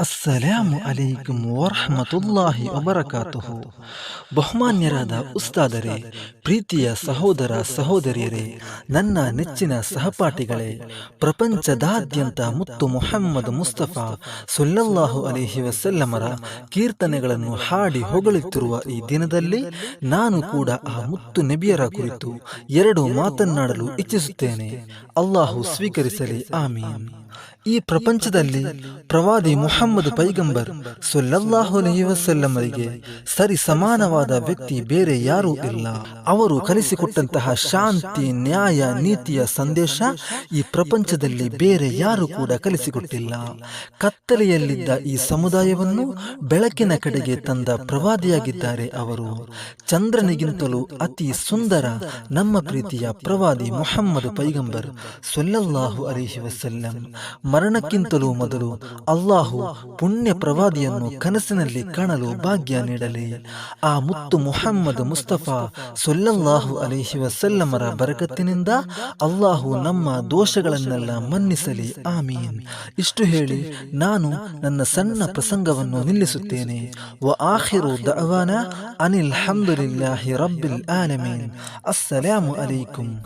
ಅಸ್ಸಲಾಮು ಅಲೈಕುಂ ವರಹಮತುಲ್ಲಾಹಿ ವಬರಕಾತುಹು ಬಹುಮಾನ್ಯರಾದ ಉಸ್ತಾದರೇ ಪ್ರೀತಿಯ ಸಹೋದರ ಸಹೋದರಿಯರೇ ನನ್ನ ನೆಚ್ಚಿನ ಸಹಪಾಠಿಗಳೇ ಪ್ರಪಂಚದಾದ್ಯಂತ ಮುತ್ತು ಮೊಹಮ್ಮದ್ ಮುಸ್ತಫಾ ಸುಲ್ಲಲ್ಲಾಹು ಅಲಿಹಿ ವಸಲ್ಲಮರ ಕೀರ್ತನೆಗಳನ್ನು ಹಾಡಿ ಹೊಗಳುತ್ತಿರುವ ಈ ದಿನದಲ್ಲಿ ನಾನು ಕೂಡ ಆ ಮುತ್ತು ನೆಬಿಯರ ಕುರಿತು ಎರಡು ಮಾತನ್ನಾಡಲು ಇಚ್ಛಿಸುತ್ತೇನೆ. ಅಲ್ಲಾಹು ಸ್ವೀಕರಿಸಲಿ. ಆಮೀನ್. ಈ ಪ್ರಪಂಚದಲ್ಲಿ ಪ್ರವಾದಿ ಮುಹಮ್ಮದ್ ಪೈಗಂಬರ್ ಸೊಲ್ಲಲ್ಲಾಹು ಅಲೈಹಿ ಸರಿ ಸಮಾನವಾದ ವ್ಯಕ್ತಿ ಬೇರೆ ಯಾರೂ ಇಲ್ಲ. ಅವರು ಕಲಿಸಿಕೊಟ್ಟಂತಹ ಶಾಂತಿ, ನ್ಯಾಯ, ನೀತಿಯ ಸಂದೇಶ ಈ ಪ್ರಪಂಚದಲ್ಲಿ ಬೇರೆ ಯಾರು ಕೂಡ ಕಲಿಸಿಕೊಟ್ಟಿಲ್ಲ. ಕತ್ತಲೆಯಲ್ಲಿದ್ದ ಈ ಸಮುದಾಯವನ್ನು ಬೆಳಕಿನ ಕಡೆಗೆ ತಂದ ಪ್ರವಾದಿಯಾಗಿದ್ದಾರೆ ಅವರು. ಚಂದ್ರನಿಗಿಂತಲೂ ಅತಿ ಸುಂದರ ನಮ್ಮ ಪ್ರೀತಿಯ ಪ್ರವಾದಿ ಮೊಹಮ್ಮದ್ ಪೈಗಂಬರ್ ಸೊಲ್ಲಲ್ಲಾಹು ಅಲಿಹಿ ವಸಲ್ಲಂ. ಮರಣಕ್ಕಿಂತಲೂ ಮೊದಲು ಅಲ್ಲಾಹು ಪುಣ್ಯ ಪ್ರವಾದಿಯನ್ನು ಕನಸಿನಲ್ಲಿ ಕಾಣಲು ಭಾಗ್ಯ ನೀಡಲಿ. ಆ ಮುತ್ತು ಮುಹಮ್ಮದ್ ಮುಸ್ತಫಾ ಸೊಲ್ಲಲ್ಲಾಹು ಅಲಿಹಿ ವಸಲ್ಲಮರ ಬರಕತ್ತಿನಿಂದ ಅಲ್ಲಾಹು ನಮ್ಮ ದೋಷಗಳನ್ನೆಲ್ಲ ಮನ್ನಿಸಲಿ. ಆಮೀನ್. ಇಷ್ಟು ಹೇಳಿ ನಾನು ನನ್ನ ಸಣ್ಣ ಪ್ರಸಂಗವನ್ನು ನಿಲ್ಲಿಸುತ್ತೇನೆ. ವ ಆಖಿರು ದಅವಾನ ಅನಿಲ್ ಹಮ್ದುಲಿಲ್ಲಾಹಿ ರಬ್ಬಿಲ್ ಆಲಮೀನ್. ಅಸ್ಸಲಾಮು ಅಲೈಕುಂ